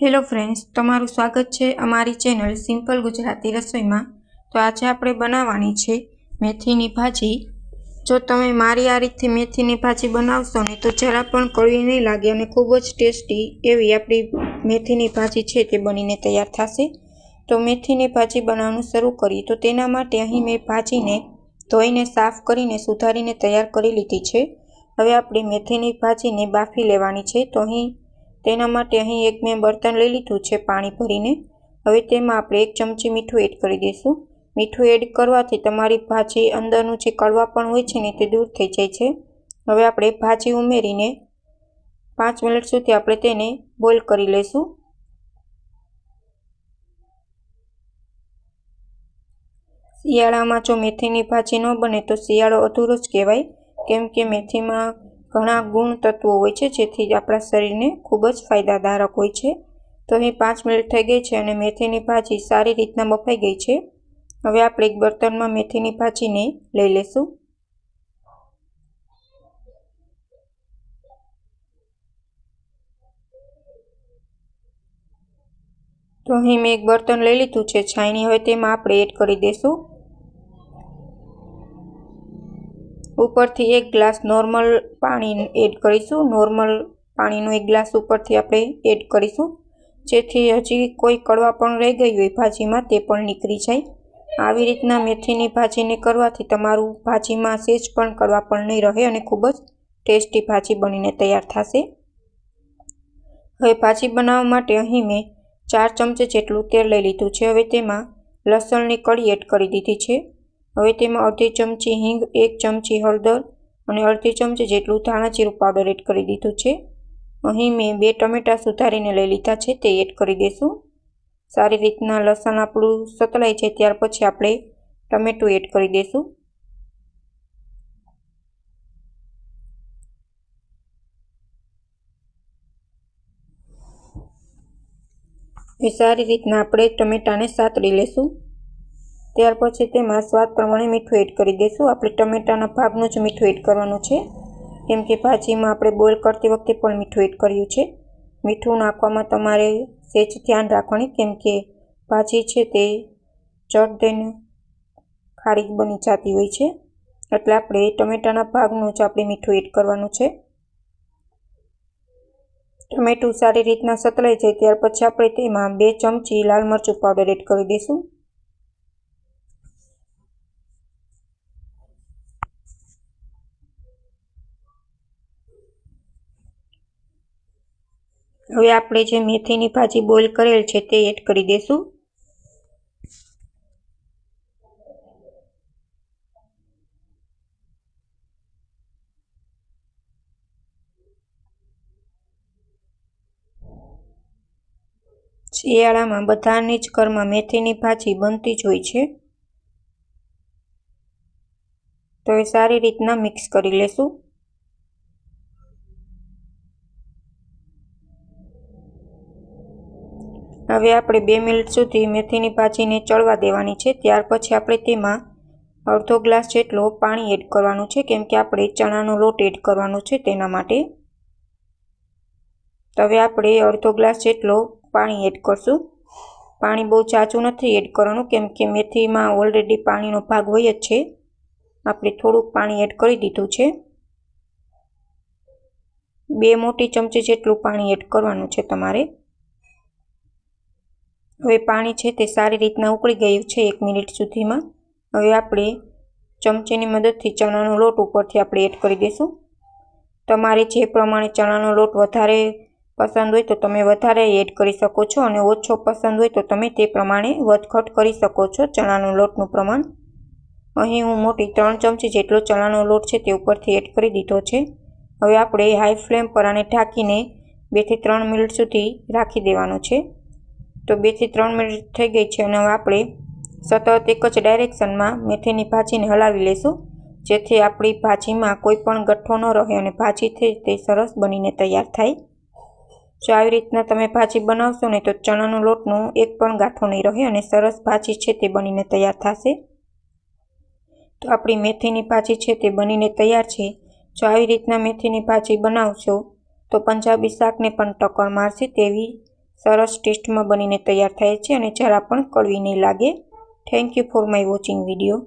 Hello friends, તમારું સ્વાગત છે અમારી ચેનલ સિમ્પલ ગુજરાતી રસોઈમાં. તો આજે આપણે બનાવવાની છે મેથીની ભાજી. જો તમે મારી આ રીતથી મેથીની ભાજી બનાવશો ને તો જરા પણ કડવી નહીં લાગે અને ખૂબ જ ટેસ્ટી એવી આપણી મેથીની ભાજી છે તે બનીને તૈયાર થશે. તો મેથીની ભાજી બનાવવાનું શરૂ કરીએ. તો તેના માટે અહીં મેં ભાજીને ધોઈને સાફ કરીને સુધારીને તૈયાર કરી લીધી છે. હવે આપણે મેથીની ભાજીને બાફી લેવાની છે. તો અહીં તેના માટે અહીં એક મેં બર્તન લઈ લીધું છે પાણી ભરીને. હવે તેમાં આપણે એક ચમચી મીઠું એડ કરી દઈશું. મીઠું એડ કરવાથી તમારી ભાજી અંદરનું જે કડવા પણ હોય છે ને તે દૂર થઈ જાય છે. હવે આપણે ભાજી ઉમેરીને પાંચ મિનિટ સુધી આપણે તેને બોઇલ કરી લઈશું. શિયાળામાં જો મેથીની ભાજી ન બને તો શિયાળો અધૂરો જ કહેવાય. કેમ કે મેથીમાં ઘણા ગુણ તત્વો હોય છે, જેથી આપણા શરીરને ખૂબ જ ફાયદાદારક હોય છે. તો અહીં પાંચ મિનિટ થઈ ગઈ છે અને મેથીની ભાજી સારી રીતના બફાઈ ગઈ છે. હવે આપણે એક બર્તનમાં મેથીની ભાજીને લઈ લઈશું તો અહીં મેં એક બર્તન લઈ લીધું છે. છાયણી હવે તેમાં આપણે એડ કરી દઈશું ઉપરથી એક ગ્લાસ નોર્મલ પાણી એડ કરીશું. નોર્મલ પાણીનો એક ગ્લાસ ઉપરથી આપણે એડ કરીશું. જેથી હજી કોઈ કડવા પણ રહી ગઈ હોય ભાજીમાં, તે પણ નીકળી જાય. આવી રીતના મેથીની ભાજીને કરવાથી તમારું ભાજીમાં સેજ પણ કડવા પણ નહીં રહે અને ખૂબ જ ટેસ્ટી ભાજી બનીને તૈયાર થશે. હવે ભાજી બનાવવા માટે અહીં મેં ચાર ચમચે જેટલું તેલ લઈ લીધું છે. હવે તેમાં લસણની કળી એડ કરી દીધી છે. હવે તેમાં અડધી ચમચી હિંગ, એક ચમચી હળદર અને અડધી ચમચી જેટલું ધાણાજીરું પાવડર એડ કરી દીધું છે. અહીં મેં બે ટમેટાં સુધારીને લઈ લીધા છે, તે એડ કરી દઈશું. સારી રીતના લસણ આપણું સતલાય છે, ત્યાર પછી આપણે ટમેટું એડ કરી દઈશું. એ સારી રીતના આપણે ટમેટાને સાતળી લેશું. ત્યાર પછી તેમાં સ્વાદ પ્રમાણે મીઠું એડ કરી દઈશું. આપણે ટમેટાના ભાગનું જ મીઠું એડ કરવાનું છે. કેમ કે ભાજીમાં આપણે બોઇલ કરતી વખતે પણ મીઠું એડ કર્યું છે. મીઠું નાખવામાં તમારે સેજ ધ્યાન રાખવાની, કેમ કે ભાજી છે તે ચટ દઈને ખારી બની જતી હોય છે. એટલે આપણે ટમેટાના ભાગનું જ આપણે મીઠું એડ કરવાનું છે. ટમેટું સારી રીતના સતળાઈ જાય, ત્યાર પછી આપણે તેમાં બે ચમચી લાલ મરચું પાવડર એડ કરી દઈશું. હવે આપણે જે મેથીની ભાજી બોઇલ કરેલ છે તે એડ કરી દઈશું શિયાળામાં બધાની જ ઘરમાં મેથીની ભાજી બનતી જ હોય છે. તો એ સારી રીતના મિક્સ કરી લેશું. હવે આપણે બે મિનિટ સુધી મેથીની ભાજીને ચડવા દેવાની છે. ત્યાર પછી આપણે તેમાં અડધો ગ્લાસ જેટલો પાણી એડ કરવાનું છે. કેમ કે આપણે ચણાનો લોટ એડ કરવાનો છે તેના માટે. તો હવે આપણે અડધો ગ્લાસ જેટલો પાણી એડ કરશું. પાણી બહુ ચાચું નથી એડ કરવાનું, કેમ કે મેથીમાં ઓલરેડી પાણીનો ભાગ હોય જ છે. આપણે થોડુંક પાણી એડ કરી દીધું છે. બે મોટી ચમચી જેટલું પાણી એડ કરવાનું છે તમારે. હવે પાણી છે તે સારી રીતના ઉકળી ગયું છે એક મિનિટ સુધીમાં. હવે આપણે ચમચીની મદદથી ચણાનો લોટ ઉપરથી આપણે એડ કરી દઈશું. તમારે જે પ્રમાણે ચણાનો લોટ વધારે પસંદ હોય તો તમે વધારે એડ કરી શકો છો અને ઓછો પસંદ હોય તો તમે તે પ્રમાણે વધઘટ કરી શકો છો ચણાનો લોટનું પ્રમાણ. અહીં હું મોટી ત્રણ ચમચી જેટલો ચણાનો લોટ છે તે ઉપરથી એડ કરી દીધો છે. હવે આપણે હાઈ ફ્લેમ પર આને ઢાંકીને બેથી ત્રણ મિનિટ સુધી રાખી દેવાનું છે. તો બેથી ત્રણ મિનિટ થઈ ગઈ છે અને હવે આપણે સતત એક જ ડાયરેક્શનમાં મેથીની ભાજીને હલાવી લઈશું, જેથી આપણી ભાજીમાં કોઈ પણ ગઠ્ઠો ન રહે અને ભાજી થઈ તે સરસ બનીને તૈયાર થાય. જો આવી રીતના તમે ભાજી બનાવશો ને તો ચણાનો લોટનો એક પણ ગાંઠો નહીં રહે અને સરસ ભાજી છે તે બનીને તૈયાર થશે. તો આપણી મેથીની ભાજી છે તે બનીને તૈયાર છે. જો આવી રીતના મેથીની ભાજી બનાવશો તો પંજાબી શાકને પણ ટક્કર મારશે તેવી સરસ ટેસ્ટમાં બનીને તૈયાર થાય છે અને જરા પણ કડવી નહીં લાગે. Thank you for my watching video